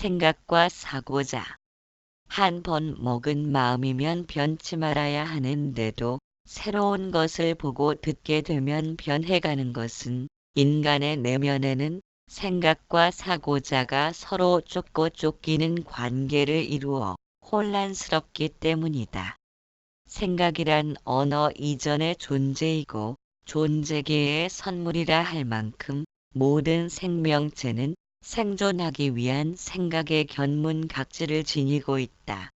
생각과 사고자. 한 번 먹은 마음이면 변치 말아야 하는데도 새로운 것을 보고 듣게 되면 변해가는 것은 인간의 내면에는 생각과 사고자가 서로 쫓고 쫓기는 관계를 이루어 혼란스럽기 때문이다. 생각이란 언어 이전의 존재이고 존재계의 선물이라 할 만큼 모든 생명체는 생존하기 위한 생각의 견문각지를 지니고 있다.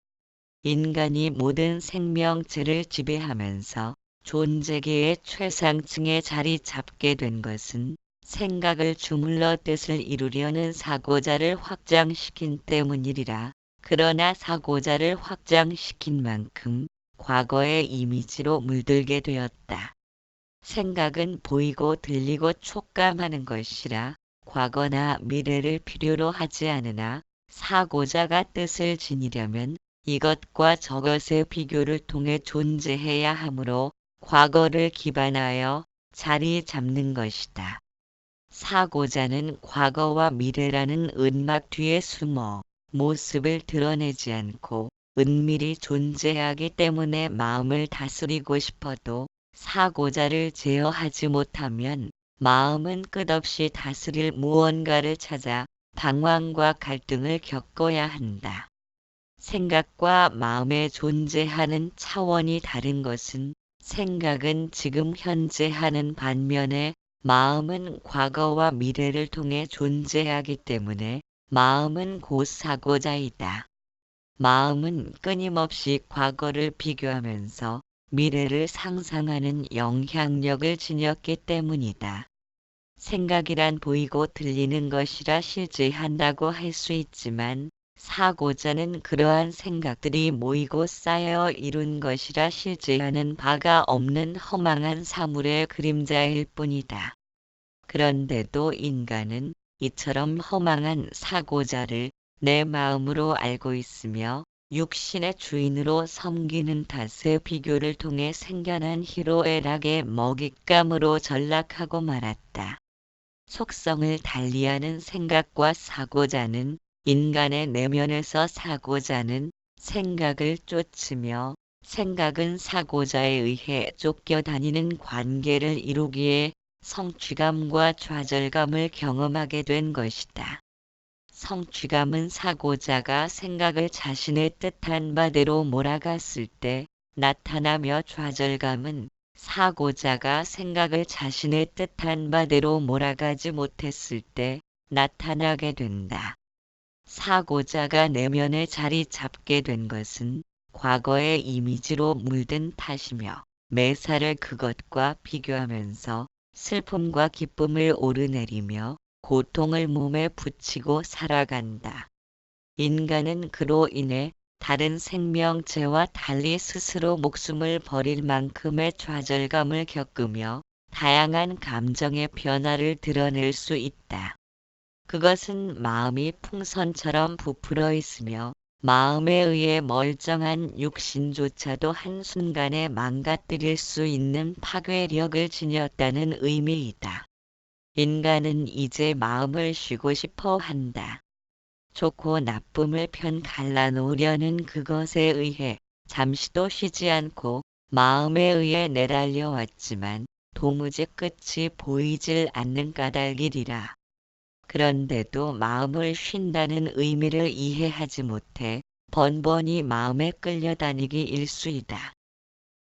인간이 모든 생명체를 지배하면서 존재계의 최상층에 자리 잡게 된 것은 생각을 주물러 뜻을 이루려는 사고자를 확장시킨 때문이리라. 그러나 사고자를 확장시킨 만큼 과거의 이미지로 물들게 되었다. 생각은 보이고 들리고 촉감하는 것이라 과거나 미래를 필요로 하지 않으나 사고자가 뜻을 지니려면 이것과 저것의 비교를 통해 존재해야 하므로 과거를 기반하여 자리 잡는 것이다. 사고자는 과거와 미래라는 은막 뒤에 숨어 모습을 드러내지 않고 은밀히 존재하기 때문에 마음을 다스리고 싶어도 사고자를 제어하지 못하면 마음은 끝없이 다스릴 무언가를 찾아 방황과 갈등을 겪어야 한다. 생각과 마음의 존재하는 차원이 다른 것은 생각은 지금 현재 하는 반면에 마음은 과거와 미래를 통해 존재하기 때문에 마음은 곧 사고자이다. 마음은 끊임없이 과거를 비교하면서 미래를 상상하는 영향력을 지녔기 때문이다. 생각이란 보이고 들리는 것이라 실제한다고 할 수 있지만 사고자는 그러한 생각들이 모이고 쌓여 이룬 것이라 실제하는 바가 없는 허망한 사물의 그림자일 뿐이다. 그런데도 인간은 이처럼 허망한 사고자를 내 마음으로 알고 있으며 육신의 주인으로 섬기는 탓에 비교를 통해 생겨난 희로애락의 먹잇감으로 전락하고 말았다. 속성을 달리하는 생각과 사고자는 인간의 내면에서 사고자는 생각을 쫓으며 생각은 사고자에 의해 쫓겨다니는 관계를 이루기에 성취감과 좌절감을 경험하게 된 것이다. 성취감은 사고자가 생각을 자신의 뜻한 바대로 몰아갔을 때 나타나며 좌절감은 사고자가 생각을 자신의 뜻한 바대로 몰아가지 못했을 때 나타나게 된다. 사고자가 내면에 자리 잡게 된 것은 과거의 이미지로 물든 탓이며 매사를 그것과 비교하면서 슬픔과 기쁨을 오르내리며 고통을 몸에 붙이고 살아간다. 인간은 그로 인해 다른 생명체와 달리 스스로 목숨을 버릴 만큼의 좌절감을 겪으며 다양한 감정의 변화를 드러낼 수 있다. 그것은 마음이 풍선처럼 부풀어 있으며 마음에 의해 멀쩡한 육신조차도 한순간에 망가뜨릴 수 있는 파괴력을 지녔다는 의미이다. 인간은 이제 마음을 쉬고 싶어 한다. 좋고 나쁨을 편 갈라놓으려는 그것에 의해 잠시도 쉬지 않고 마음에 의해 내달려 왔지만 도무지 끝이 보이질 않는 까닭이리라. 그런데도 마음을 쉰다는 의미를 이해하지 못해 번번이 마음에 끌려다니기 일수이다.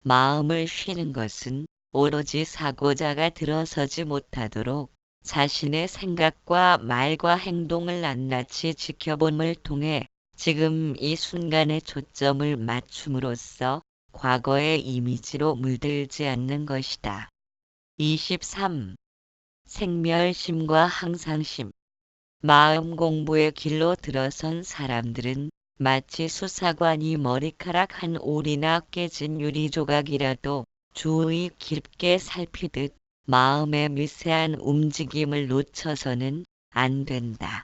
마음을 쉬는 것은 오로지 사고자가 들어서지 못하도록 자신의 생각과 말과 행동을 낱낱이 지켜봄을 통해 지금 이 순간에 초점을 맞춤으로써 과거의 이미지로 물들지 않는 것이다. 23. 생멸심과 항상심 마음 공부의 길로 들어선 사람들은 마치 수사관이 머리카락 한 올이나 깨진 유리 조각이라도 주의 깊게 살피듯 마음의 미세한 움직임을 놓쳐서는 안 된다.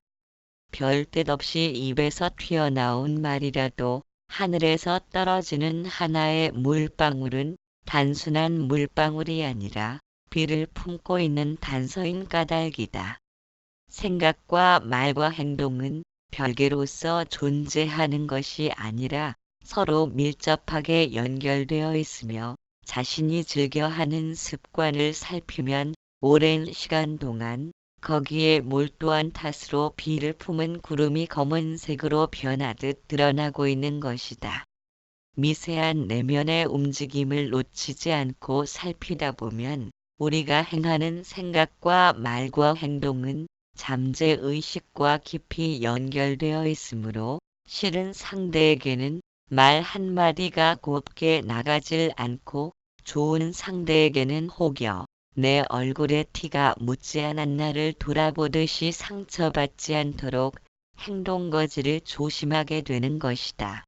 별뜻 없이 입에서 튀어나온 말이라도 하늘에서 떨어지는 하나의 물방울은 단순한 물방울이 아니라 비를 품고 있는 단서인 까닭이다. 생각과 말과 행동은 별개로서 존재하는 것이 아니라 서로 밀접하게 연결되어 있으며 자신이 즐겨하는 습관을 살피면 오랜 시간 동안 거기에 몰두한 탓으로 비를 품은 구름이 검은색으로 변하듯 드러나고 있는 것이다. 미세한 내면의 움직임을 놓치지 않고 살피다 보면 우리가 행하는 생각과 말과 행동은 잠재 의식과 깊이 연결되어 있으므로 실은 상대에게는 말 한마디가 곱게 나가질 않고 좋은 상대에게는 혹여 내 얼굴에 티가 묻지 않았나를 돌아보듯이 상처받지 않도록 행동 거지를 조심하게 되는 것이다.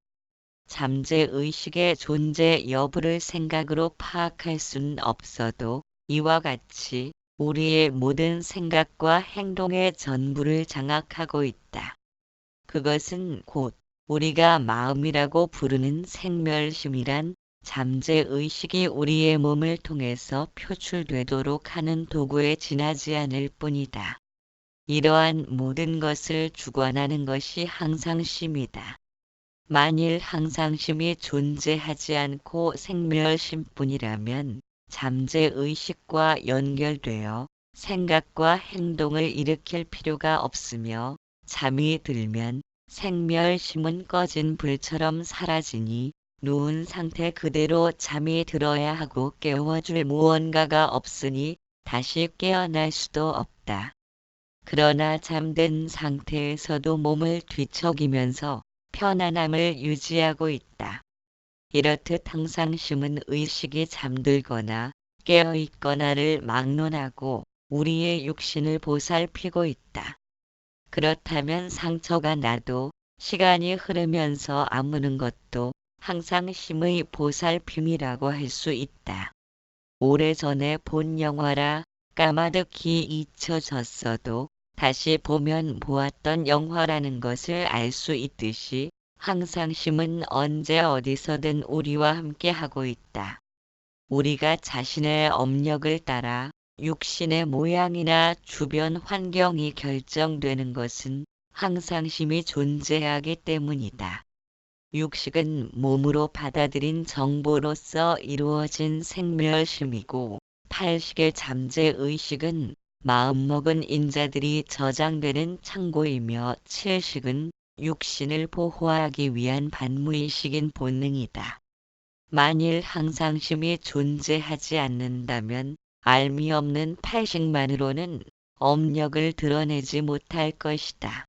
잠재 의식의 존재 여부를 생각으로 파악할 수는 없어도 이와 같이 우리의 모든 생각과 행동의 전부를 장악하고 있다. 그것은 곧 우리가 마음이라고 부르는 생멸심이란 잠재 의식이 우리의 몸을 통해서 표출되도록 하는 도구에 지나지 않을 뿐이다. 이러한 모든 것을 주관하는 것이 항상심이다. 만일 항상심이 존재하지 않고 생멸심뿐이라면 잠재 의식과 연결되어 생각과 행동을 일으킬 필요가 없으며 잠이 들면 생멸심은 꺼진 불처럼 사라지니 누운 상태 그대로 잠이 들어야 하고 깨워줄 무언가가 없으니 다시 깨어날 수도 없다. 그러나 잠든 상태에서도 몸을 뒤척이면서 편안함을 유지하고 있다. 이렇듯 항상 심은 의식이 잠들거나 깨어있거나를 막론하고 우리의 육신을 보살피고 있다. 그렇다면 상처가 나도 시간이 흐르면서 아무는 것도 항상 심의 보살핌이라고 할 수 있다. 오래전에 본 영화라 까마득히 잊혀졌어도 다시 보면 보았던 영화라는 것을 알 수 있듯이 항상 심은 언제 어디서든 우리와 함께 하고 있다. 우리가 자신의 업력을 따라 육신의 모양이나 주변 환경이 결정되는 것은 항상 심이 존재하기 때문이다. 육식은 몸으로 받아들인 정보로서 이루어진 생멸심이고 팔식의 잠재 의식은 마음먹은 인자들이 저장되는 창고이며 칠식은 육신을 보호하기 위한 반무의식인 본능이다. 만일 항상심이 존재하지 않는다면 알미 없는 팔식만으로는 업력을 드러내지 못할 것이다.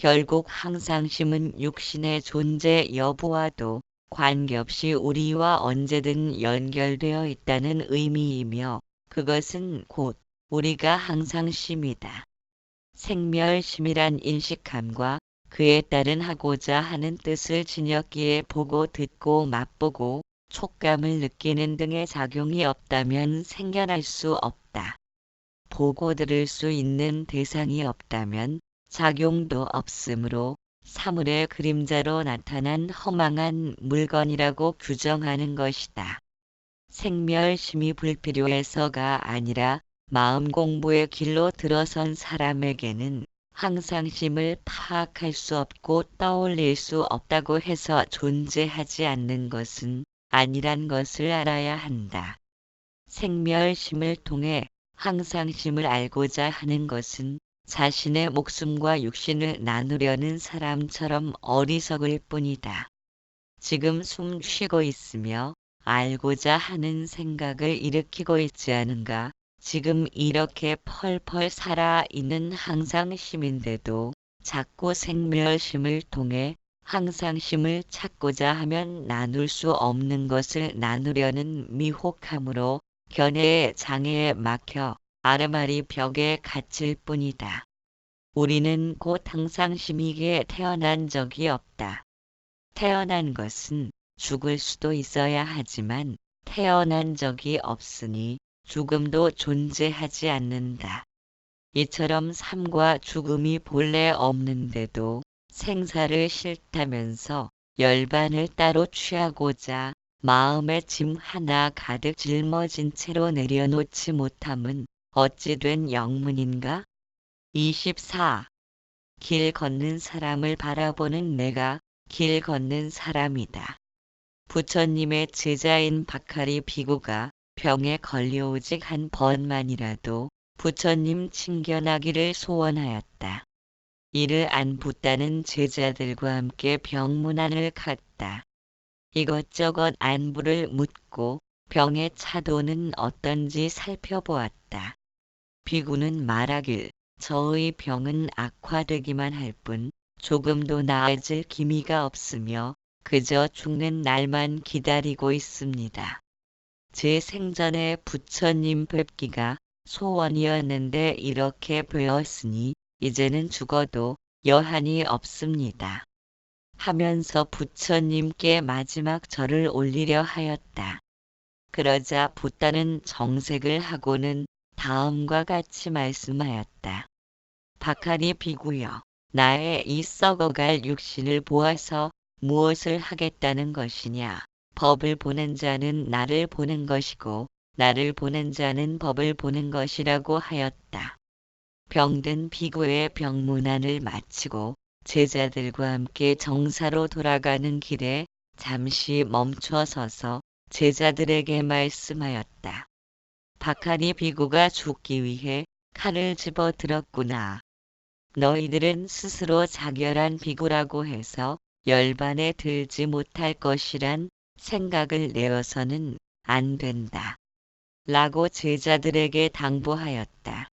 결국 항상심은 육신의 존재 여부와도 관계없이 우리와 언제든 연결되어 있다는 의미이며 그것은 곧 우리가 항상심이다. 생멸심이란 인식함과 그에 따른 하고자 하는 뜻을 진혁기에 보고 듣고 맛보고 촉감을 느끼는 등의 작용이 없다면 생겨날 수 없다. 보고 들을 수 있는 대상이 없다면 작용도 없으므로 사물의 그림자로 나타난 허망한 물건이라고 규정하는 것이다. 생멸심이 불필요해서가 아니라 마음 공부의 길로 들어선 사람에게는 항상 심을 파악할 수 없고 떠올릴 수 없다고 해서 존재하지 않는 것은 아니란 것을 알아야 한다. 생멸심을 통해 항상심을 알고자 하는 것은 자신의 목숨과 육신을 나누려는 사람처럼 어리석을 뿐이다. 지금 숨 쉬고 있으며 알고자 하는 생각을 일으키고 있지 않은가? 지금 이렇게 펄펄 살아 있는 항상 심인데도 자꾸 생멸심을 통해 항상심을 찾고자 하면 나눌 수 없는 것을 나누려는 미혹함으로 견해의 장애에 막혀 아르마리 벽에 갇힐 뿐이다. 우리는 곧 항상심이게 태어난 적이 없다. 태어난 것은 죽을 수도 있어야 하지만 태어난 적이 없으니 죽음도 존재하지 않는다. 이처럼 삶과 죽음이 본래 없는데도 생사를 싫다면서 열반을 따로 취하고자 마음에 짐 하나 가득 짊어진 채로 내려놓지 못함은 어찌 된 영문인가? 24. 길 걷는 사람을 바라보는 내가 길 걷는 사람이다. 부처님의 제자인 박하리 비구가 병에 걸려 오직 한 번만이라도 부처님 친견하기를 소원하였다. 이를 안 붙다는 제자들과 함께 병문안을 갔다. 이것저것 안부를 묻고 병의 차도는 어떤지 살펴보았다. 비구는 말하길 저의 병은 악화되기만 할 뿐 조금도 나아질 기미가 없으며 그저 죽는 날만 기다리고 있습니다. 제 생전에 부처님 뵙기가 소원이었는데 이렇게 뵈었으니 이제는 죽어도 여한이 없습니다. 하면서 부처님께 마지막 절을 올리려 하였다. 그러자 붓다는 정색을 하고는 다음과 같이 말씀하였다. 박하리 비구여, 나의 이 썩어갈 육신을 보아서 무엇을 하겠다는 것이냐. 법을 보는 자는 나를 보는 것이고, 나를 보는 자는 법을 보는 것이라고 하였다. 병든 비구의 병문안을 마치고 제자들과 함께 정사로 돌아가는 길에 잠시 멈춰 서서 제자들에게 말씀하였다. 박하니 비구가 죽기 위해 칼을 집어 들었구나. 너희들은 스스로 자결한 비구라고 해서 열반에 들지 못할 것이란 생각을 내어서는 안 된다. 라고 제자들에게 당부하였다.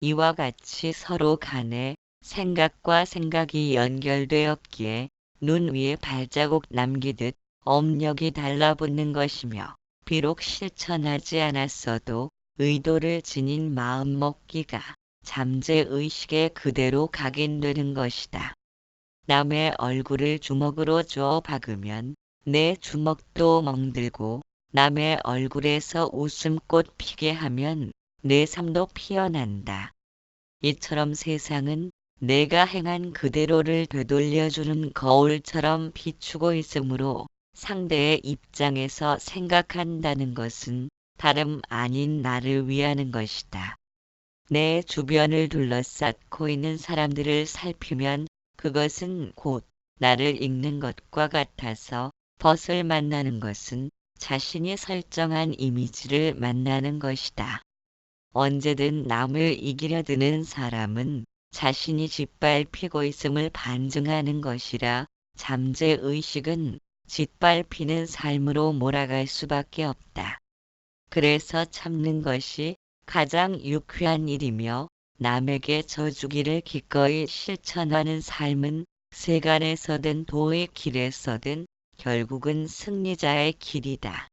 이와 같이 서로 간에 생각과 생각이 연결되었기에 눈 위에 발자국 남기듯 업력이 달라붙는 것이며 비록 실천하지 않았어도 의도를 지닌 마음 먹기가 잠재 의식에 그대로 각인되는 것이다. 남의 얼굴을 주먹으로 주어 박으면 내 주먹도 멍들고 남의 얼굴에서 웃음꽃 피게 하면 내 삶도 피어난다. 이처럼 세상은 내가 행한 그대로를 되돌려주는 거울처럼 비추고 있으므로 상대의 입장에서 생각한다는 것은 다름 아닌 나를 위하는 것이다. 내 주변을 둘러싸고 있는 사람들을 살피면 그것은 곧 나를 읽는 것과 같아서 벗을 만나는 것은 자신이 설정한 이미지를 만나는 것이다. 언제든 남을 이기려 드는 사람은 자신이 짓밟히고 있음을 반증하는 것이라 잠재 의식은 짓밟히는 삶으로 몰아갈 수밖에 없다. 그래서 참는 것이 가장 유쾌한 일이며 남에게 져주기를 기꺼이 실천하는 삶은 세간에서든 도의 길에서든 결국은 승리자의 길이다.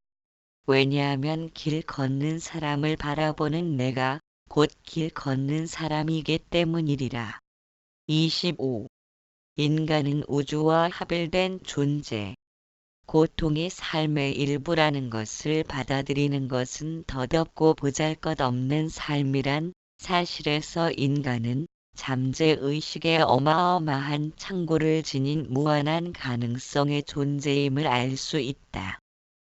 왜냐하면 길 걷는 사람을 바라보는 내가 곧 길 걷는 사람이기 때문이리라. 25. 인간은 우주와 합일된 존재. 고통이 삶의 일부라는 것을 받아들이는 것은 더덥고 보잘것없는 삶이란 사실에서 인간은 잠재 의식의 어마어마한 창고를 지닌 무한한 가능성의 존재임을 알 수 있다.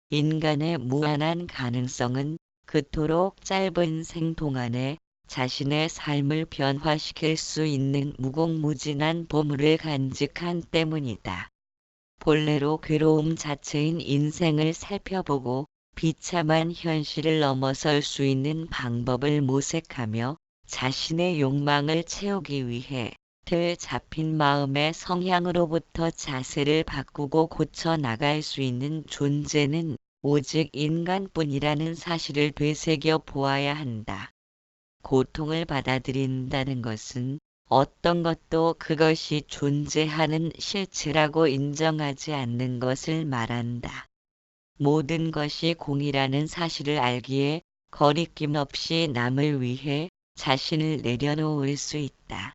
인간의 무한한 가능성은 그토록 짧은 생 동안에 자신의 삶을 변화시킬 수 있는 무궁무진한 보물을 간직한 때문이다. 본래로 괴로움 자체인 인생을 살펴보고 비참한 현실을 넘어설 수 있는 방법을 모색하며 자신의 욕망을 채우기 위해 들 잡힌 마음의 성향으로부터 자세를 바꾸고 고쳐 나갈 수 있는 존재는 오직 인간뿐이라는 사실을 되새겨 보아야 한다. 고통을 받아들인다는 것은 어떤 것도 그것이 존재하는 실체라고 인정하지 않는 것을 말한다. 모든 것이 공이라는 사실을 알기에 거리낌 없이 남을 위해 자신을 내려놓을 수 있다.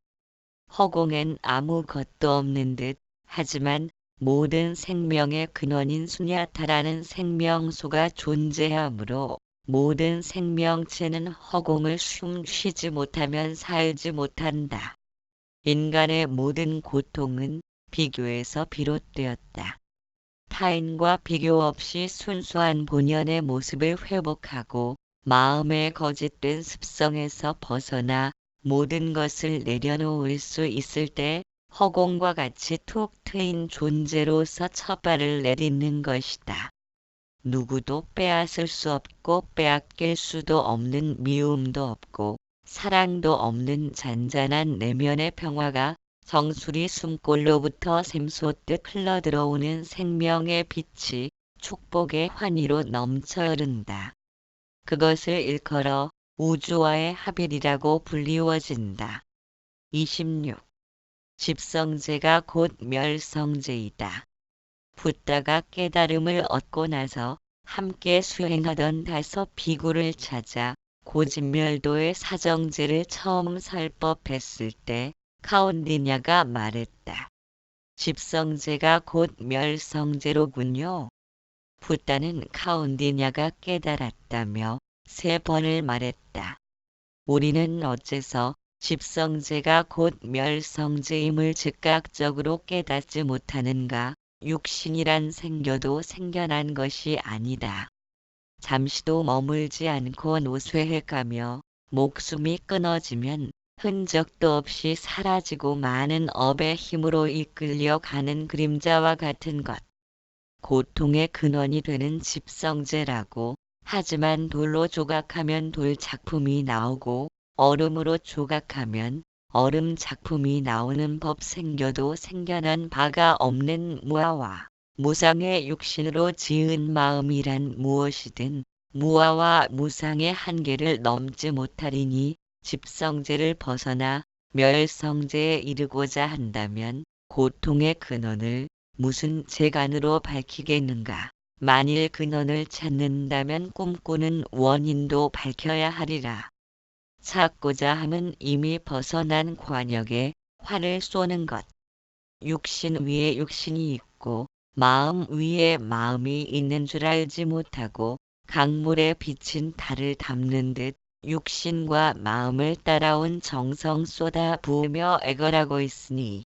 허공엔 아무것도 없는 듯 하지만 모든 생명의 근원인 수냐타라는 생명소가 존재하므로 모든 생명체는 허공을 숨 쉬지 못하면 살지 못한다. 인간의 모든 고통은 비교에서 비롯되었다. 타인과 비교 없이 순수한 본연의 모습을 회복하고 마음의 거짓된 습성에서 벗어나 모든 것을 내려놓을 수 있을 때 허공과 같이 툭 트인 존재로서 첫 발을 내딛는 것이다. 누구도 빼앗을 수 없고 빼앗길 수도 없는 미움도 없고 사랑도 없는 잔잔한 내면의 평화가 정수리 숨골로부터 샘솟듯 흘러들어오는 생명의 빛이 축복의 환희로 넘쳐 흐른다. 그것을 일컬어 우주와의 합일이라고 불리워진다. 26. 집성제가 곧 멸성제이다. 붓다가 깨달음을 얻고 나서 함께 수행하던 다섯 비구를 찾아 고진멸도의 사정제를 처음 설법했을 때 카온디냐가 말했다. 집성제가 곧 멸성제로군요. 붓다는 카온디냐가 깨달았다며 세 번을 말했다. 우리는 어째서 집성제가 곧 멸성제임을 즉각적으로 깨닫지 못하는가? 육신이란 생겨도 생겨난 것이 아니다. 잠시도 머물지 않고 노쇠해가며 목숨이 끊어지면 흔적도 없이 사라지고 많은 업의 힘으로 이끌려 가는 그림자와 같은 것. 고통의 근원이 되는 집성제라고 하지만 돌로 조각하면 돌 작품이 나오고 얼음으로 조각하면 얼음 작품이 나오는 법 생겨도 생겨난 바가 없는 무아와 무상의 육신으로 지은 마음이란 무엇이든 무아와 무상의 한계를 넘지 못하리니 집성제를 벗어나 멸성제에 이르고자 한다면 고통의 근원을 무슨 재간으로 밝히겠는가. 만일 근원을 찾는다면 꿈꾸는 원인도 밝혀야 하리라. 찾고자 함은 이미 벗어난 관역에 활을 쏘는 것. 육신 위에 육신이 있고 마음 위에 마음이 있는 줄 알지 못하고 강물에 비친 달을 담는 듯 육신과 마음을 따라온 정성 쏟아 부으며 애걸하고 있으니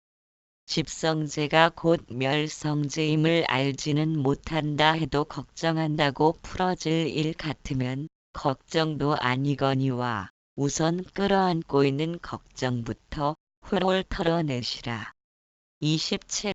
집성제가 곧 멸성제임을 알지는 못한다 해도 걱정한다고 풀어질 일 같으면 걱정도 아니거니와 우선 끌어안고 있는 걱정부터 훌훌 털어내시라. 27.